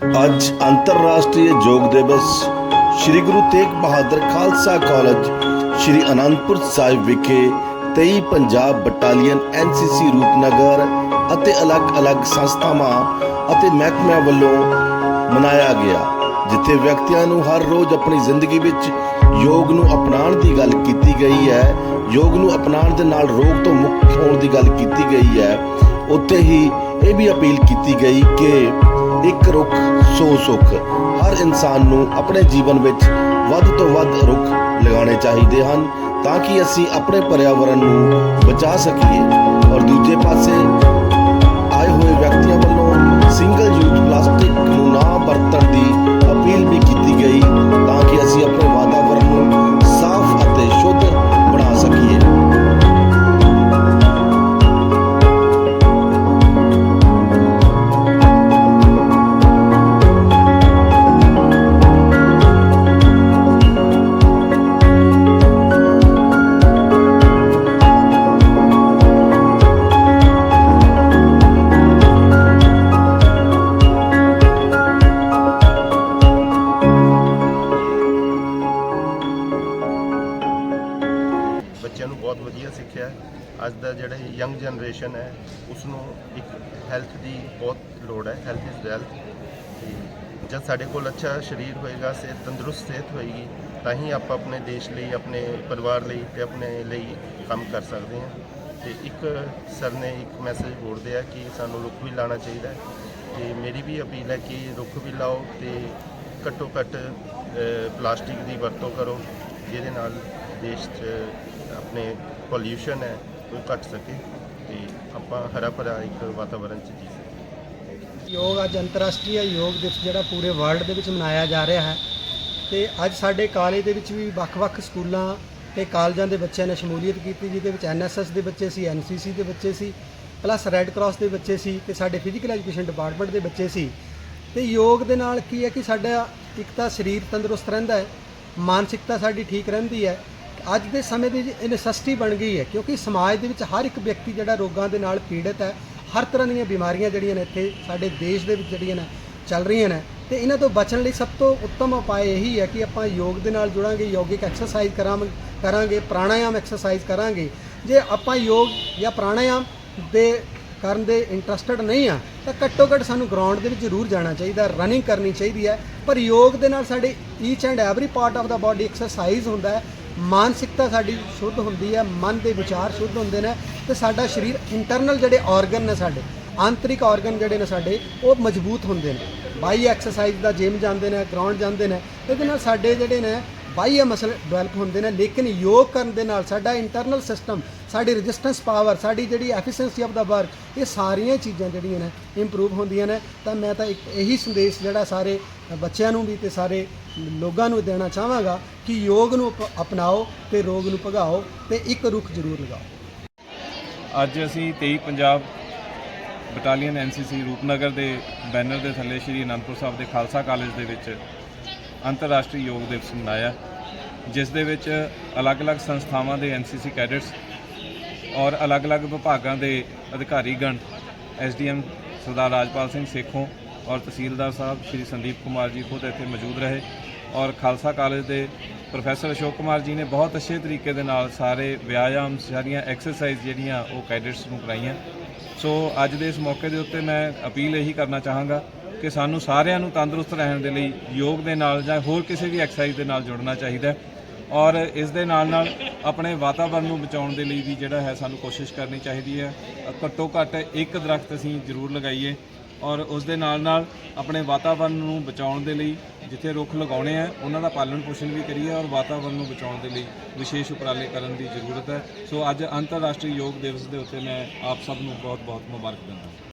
ਅੱਜ ਅੰਤਰਰਾਸ਼ਟਰੀ ਯੋਗ ਦਿਵਸ, ਸ੍ਰੀ ਗੁਰੂ ਤੇਗ ਬਹਾਦਰ ਖਾਲਸਾ ਕਾਲਜ, ਸ੍ਰੀ ਅਨੰਦਪੁਰ ਸਾਹਿਬ ਵਿਖੇ 23 ਪੰਜਾਬ ਬਟਾਲੀਅਨ ਐਨਸੀਸੀ ਰੂਪਨਗਰ ਅਤੇ ਅਲੱਗ-ਅਲੱਗ ਸੰਸਥਾਵਾਂ ਅਤੇ ਮਹਿਕਮਿਆਂ ਵੱਲੋਂ ਮਨਾਇਆ ਗਿਆ, ਜਿੱਥੇ ਵਿਅਕਤੀਆਂ ਨੂੰ ਹਰ ਰੋਜ਼ ਆਪਣੀ ਜ਼ਿੰਦਗੀ ਵਿੱਚ ਯੋਗ ਨੂੰ ਅਪਣਾਉਣ ਦੀ ਗੱਲ ਕੀਤੀ ਗਈ ਹੈ। ਯੋਗ ਨੂੰ ਅਪਣਾਉਣ ਦੇ ਨਾਲ ਰੋਗ ਤੋਂ ਮੁਕਤ ਹੋਣ ਦੀ ਗੱਲ ਕੀਤੀ ਗਈ ਹੈ। ਉੱਥੇ ਹੀ ਇਹ ਵੀ ਅਪੀਲ ਕੀਤੀ ਗਈ ਕਿ ਇੱਕ ਰੁੱਖ, ਸੌ ਸੁੱਖ। ਹਰ ਇਨਸਾਨ ਨੂੰ ਆਪਣੇ ਜੀਵਨ ਵਿੱਚ ਵੱਧ ਤੋਂ ਵੱਧ ਰੁੱਖ ਲਗਾਉਣੇ ਚਾਹੀਦੇ ਹਨ ਤਾਂ ਕਿ ਅਸੀਂ ਆਪਣੇ ਪਰਿਆਵਰਣ ਨੂੰ ਬਚਾ ਸਕੀਏ। ਔਰ ਦੂਜੇ ਪਾਸੇ ਬਹੁਤ ਅੱਜ ਦਾ ਜਿਹੜਾ ਯੰਗ ਜਨਰੇਸ਼ਨ ਹੈ ਉਸ ਨੂੰ ਇੱਕ ਹੈਲਥ ਦੀ ਬਹੁਤ ਲੋੜ ਹੈ ਹੈਲਥ ਇਜ਼ ਵੈਲਥ ਜਦ ਸਾਡੇ ਕੋਲ ਅੱਛਾ ਸਰੀਰ ਹੋਏਗਾ, ਸਿਹਤ ਤੰਦਰੁਸਤ ਸਿਹਤ ਹੋਏਗੀ, ਤਾਂ ਹੀ ਆਪਾਂ ਆਪਣੇ ਦੇਸ਼ ਲਈ, ਆਪਣੇ ਪਰਿਵਾਰ ਲਈ ਤੇ ਆਪਣੇ ਲਈ ਕੰਮ ਕਰ ਸਕਦੇ ਹਾਂ। ਤੇ ਇੱਕ ਸਰ ਨੇ ਇੱਕ ਮੈਸੇਜ ਬੋਲਦੇ ਆ ਕਿ ਸਾਨੂੰ ਰੁੱਖ ਵੀ ਲਾਉਣਾ ਚਾਹੀਦਾ ਹੈ। ਤੇ ਮੇਰੀ ਵੀ ਅਪੀਲ ਹੈ ਕਿ ਰੁੱਖ ਵੀ ਲਾਓ ਤੇ ਘੱਟੋ ਘੱਟ ਪਲਾਸਟਿਕ ਦੀ ਵਰਤੋਂ ਕਰੋ, ਜਿਹਦੇ ਨਾਲ ਦੇਸ਼ 'ਚ ਆਪਣੇ ਪੋਲਿਊਸ਼ਨ ਹੈ, ਉਹ ਘਟ ਸਕੇ ਤੇ ਆਪਾਂ ਹਰਾ ਭਰਾ ਇੱਕ ਵਾਤਾਵਰਣ 'ਚ ਜੀ ਸਕੀਏ। ਯੋਗ ਅੱਜ ਅੰਤਰਰਾਸ਼ਟਰੀ ਯੋਗ ਦਿਵਸ ਜਿਹੜਾ ਪੂਰੇ ਵਰਲਡ ਦੇ ਵਿੱਚ ਮਨਾਇਆ ਜਾ ਰਿਹਾ ਹੈ ਤੇ ਅੱਜ ਸਾਡੇ ਕਾਲਜ ਦੇ ਵਿੱਚ ਵੀ ਵੱਖ-ਵੱਖ ਸਕੂਲਾਂ ਤੇ ਕਾਲਜਾਂ ਦੇ ਬੱਚਿਆਂ ਨੇ ਸ਼ਮੂਲੀਅਤ ਕੀਤੀ, ਜਿਹਦੇ ਵਿੱਚ ਐਨਐਸਐਸ ਦੇ ਬੱਚੇ ਸੀ ਐਨਸੀਸੀ ਦੇ ਬੱਚੇ ਸੀ ਪਲੱਸ ਰੈੱਡ ਕਰਾਸ ਦੇ ਬੱਚੇ ਸੀ ਤੇ ਸਾਡੇ ਫਿਜ਼ੀਕਲ ਐਜੂਕੇਸ਼ਨ ਡਿਪਾਰਟਮੈਂਟ ਦੇ ਬੱਚੇ ਸੀ। ਤੇ ਯੋਗ ਦੇ ਨਾਲ ਕੀ ਹੈ ਕਿ ਸਾਡਾ ਇੱਕ ਤਾਂ ਸਰੀਰ ਤੰਦਰੁਸਤ ਰਹਿੰਦਾ ਹੈ, ਮਾਨਸਿਕਤਾ ਸਾਡੀ ਠੀਕ ਰਹਿੰਦੀ ਹੈ ਅੱਜ ਦੇ ਸਮੇਂ ਦੀ ਇਹ ਨੈਸੈਸਿਟੀ ਬਣ ਗਈ ਹੈ, ਕਿਉਂਕਿ ਸਮਾਜ ਦੇ ਵਿੱਚ ਹਰ ਇੱਕ ਵਿਅਕਤੀ ਜਿਹੜਾ ਰੋਗਾਂ ਦੇ ਨਾਲ ਪੀੜਤ ਹੈ, ਹਰ ਤਰ੍ਹਾਂ ਦੀਆਂ ਬਿਮਾਰੀਆਂ ਜਿਹੜੀਆਂ ਨੇ ਇੱਥੇ ਸਾਡੇ ਦੇਸ਼ ਦੇ ਵਿੱਚ ਜਿਹੜੀਆਂ ਨੇ ਚੱਲ ਰਹੀਆਂ ਨੇ। ਤੇ ਇਹਨਾਂ ਤੋਂ ਬਚਣ ਲਈ ਸਭ ਤੋਂ ਉੱਤਮ ਉਪਾਅ ਇਹੀ ਹੈ ਕਿ ਆਪਾਂ ਯੋਗ ਦੇ ਨਾਲ ਜੁੜਾਂਗੇ, ਯੋਗਿਕ ਐਕਸਰਸਾਈਜ਼ ਕਰਾਂਗੇ ਕਰਾਂਗੇ, ਪ੍ਰਾਣਾਯਾਮ ਐਕਸਰਸਾਈਜ਼ ਕਰਾਂਗੇ। ਜੇ ਆਪਾਂ ਯੋਗ ਜਾਂ ਪ੍ਰਾਣਾਯਾਮ ਦੇ ਕਰਨ ਦੇ ਇੰਟਰਸਟਡ ਨਹੀਂ ਆ, ਤਾਂ ਘੱਟੋ ਘੱਟ ਸਾਨੂੰ ਗਰਾਊਂਡ ਦੇ ਵਿੱਚ ਜ਼ਰੂਰ ਜਾਣਾ ਚਾਹੀਦਾ ਰਨਿੰਗ ਕਰਨੀ ਚਾਹੀਦੀ ਹੈ। ਪਰ ਯੋਗ ਦੇ ਨਾਲ ਸਾਡੇ each and every part of the body exercise ਹੁੰਦਾ ਹੈ ਮਾਨਸਿਕਤਾ ਸਾਡੀ ਸ਼ੁੱਧ ਹੁੰਦੀ ਹੈ, ਮਨ ਦੇ ਵਿਚਾਰ ਸ਼ੁੱਧ ਹੁੰਦੇ ਨੇ ਤੇ ਸਾਡਾ ਸਰੀਰ ਇੰਟਰਨਲ ਜਿਹੜੇ ਆਰਗਨ ਨੇ ਸਾਡੇ, ਆਂਤਰਿਕ ਆਰਗਨ ਜਿਹੜੇ ਨੇ ਸਾਡੇ, ਉਹ ਮਜ਼ਬੂਤ ਹੁੰਦੇ ਨੇ। ਬਾਈ ਐਕਸਰਸਾਈਜ਼ ਦਾ ਜਿਮ ਜਾਂਦੇ ਨੇ ਗਰਾਊਂਡ ਜਾਂਦੇ ਨੇ, ਇਹਦੇ ਨਾਲ ਸਾਡੇ ਜਿਹੜੇ ਨੇ ਬਾਹੀ ਮਸਲ ਡਿਵੈਲਪ ਹੁੰਦੇ ਨੇ, ਲੇਕਿਨ ਯੋਗ ਕਰਨ ਦੇ ਨਾਲ ਸਾਡਾ ਇੰਟਰਨਲ ਸਿਸਟਮ ਸਾਡੀ ਰੈਜ਼ਿਸਟੈਂਸ ਪਾਵਰ ਸਾਡੀ ਜਿਹੜੀ ਐਫੀਸ਼ੀਐਂਸੀ ਆਫ ਦਾ ਵਰਕ ਇਹ ਸਾਰੀਆਂ ਚੀਜ਼ਾਂ ਜਿਹੜੀਆਂ ਨੇ ਇੰਪਰੂਵ ਹੁੰਦੀਆਂ ਨੇ। ਤਾਂ ਮੈਂ ਤਾਂ ਇੱਕ ਇਹੀ ਸੰਦੇਸ਼ ਜਿਹੜਾ ਸਾਰੇ ਬੱਚਿਆਂ ਨੂੰ ਵੀ ਤੇ ਸਾਰੇ ਲੋਕਾਂ ਨੂੰ ਦੇਣਾ ਚਾਹਾਂਗਾ ਕਿ ਯੋਗ ਨੂੰ ਅਪ- ਅਪਣਾਓ ਤੇ ਰੋਗ ਨੂੰ ਭਗਾਓ ਤੇ ਇੱਕ ਰੁੱਖ ਜ਼ਰੂਰ ਲਗਾਓ। ਅੱਜ ਅਸੀਂ 23 ਪੰਜਾਬ ਬਟਾਲੀਅਨ ਐਨਸੀਸੀ ਰੂਪਨਗਰ ਦੇ ਬੈਨਰ ਦੇ ਥੱਲੇ ਸ਼੍ਰੀ ਅਨੰਦਪੁਰ ਸਾਹਿਬ ਦੇ ਖਾਲਸਾ ਕਾਲਜ ਦੇ ਵਿੱਚ ਅੰਤਰਰਾਸ਼ਟਰੀ ਯੋਗ ਦਿਵਸ ਮਨਾਇਆ। ਜਿਸ ਦੇ ਵਿੱਚ ਅਲੱਗ-ਅਲੱਗ ਸੰਸਥਾਵਾਂ ਦੇ ਐਨਸੀਸੀ ਕੈਡਟਸ ਔਰ ਅਲੱਗ-ਅਲੱਗ ਵਿਭਾਗਾਂ ਦੇ ਅਧਿਕਾਰੀਗਣ ਐਸਡੀਐਮ ਸਰਦਾਰ ਰਾਜਪਾਲ ਸਿੰਘ ਸੇਖੋਂ ਔਰ ਤਹਿਸੀਲਦਾਰ ਸਾਹਿਬ ਸ਼੍ਰੀ ਸੰਦੀਪ ਕੁਮਾਰ ਜੀ ਖੁਦ ਇੱਥੇ ਮੌਜੂਦ ਰਹੇ ਔਰ ਖਾਲਸਾ ਕਾਲਜ ਦੇ ਪ੍ਰੋਫੈਸਰ ਅਸ਼ੋਕ ਕੁਮਾਰ ਜੀ ਨੇ ਬਹੁਤ ਅੱਛੇ ਤਰੀਕੇ ਦੇ ਨਾਲ ਸਾਰੇ ਵਿਆਯਾਮ, ਸਾਰੀਆਂ ਐਕਸਰਸਾਈਜ਼ ਜਿਹੜੀਆਂ ਉਹ ਕੈਡਿਟਸ ਨੂੰ ਕਰਾਈਆਂ। ਸੋ ਅੱਜ ਦੇ ਇਸ ਮੌਕੇ ਦੇ ਉੱਤੇ ਮੈਂ ਅਪੀਲ ਇਹੀ ਕਰਨਾ ਚਾਹਾਂਗਾ ਕਿ ਸਾਨੂੰ ਸਾਰਿਆਂ ਨੂੰ ਤੰਦਰੁਸਤ ਰਹਿਣ ਦੇ ਲਈ ਯੋਗ ਦੇ ਨਾਲ ਜਾਂ ਹੋਰ ਕਿਸੇ ਵੀ ਐਕਸਰਸਾਈਜ਼ ਦੇ ਨਾਲ ਜੁੜਨਾ ਚਾਹੀਦਾ ਔਰ ਇਸ ਦੇ ਨਾਲ ਨਾਲ ਆਪਣੇ ਵਾਤਾਵਰਣ ਨੂੰ ਬਚਾਉਣ ਦੇ ਲਈ ਵੀ ਜਿਹੜਾ ਹੈ ਸਾਨੂੰ ਕੋਸ਼ਿਸ਼ ਕਰਨੀ ਚਾਹੀਦੀ ਹੈ। ਘੱਟੋ ਘੱਟ ਇੱਕ ਦਰਖਤ ਅਸੀਂ ਜ਼ਰੂਰ ਲਗਾਈਏ ਔਰ ਉਸ ਦੇ ਨਾਲ ਨਾਲ ਆਪਣੇ ਵਾਤਾਵਰਣ ਨੂੰ ਬਚਾਉਣ ਦੇ ਲਈ ਜਿੱਥੇ ਰੁੱਖ ਲਗਾਉਣੇ ਆ, ਉਹਨਾਂ ਦਾ ਪਾਲਣ ਪੋਸ਼ਣ ਵੀ ਕਰੀਏ ਔਰ ਵਾਤਾਵਰਣ ਨੂੰ ਬਚਾਉਣ ਦੇ ਲਈ ਵਿਸ਼ੇਸ਼ ਉਪਰਾਲੇ ਕਰਨ ਦੀ ਜ਼ਰੂਰਤ ਹੈ। ਸੋ ਅੱਜ ਅੰਤਰਰਾਸ਼ਟਰੀ ਯੋਗ ਦਿਵਸ ਦੇ ਉੱਤੇ ਮੈਂ ਆਪ ਸਭ ਨੂੰ ਬਹੁਤ ਬਹੁਤ ਮੁਬਾਰਕ ਦਿੰਦਾ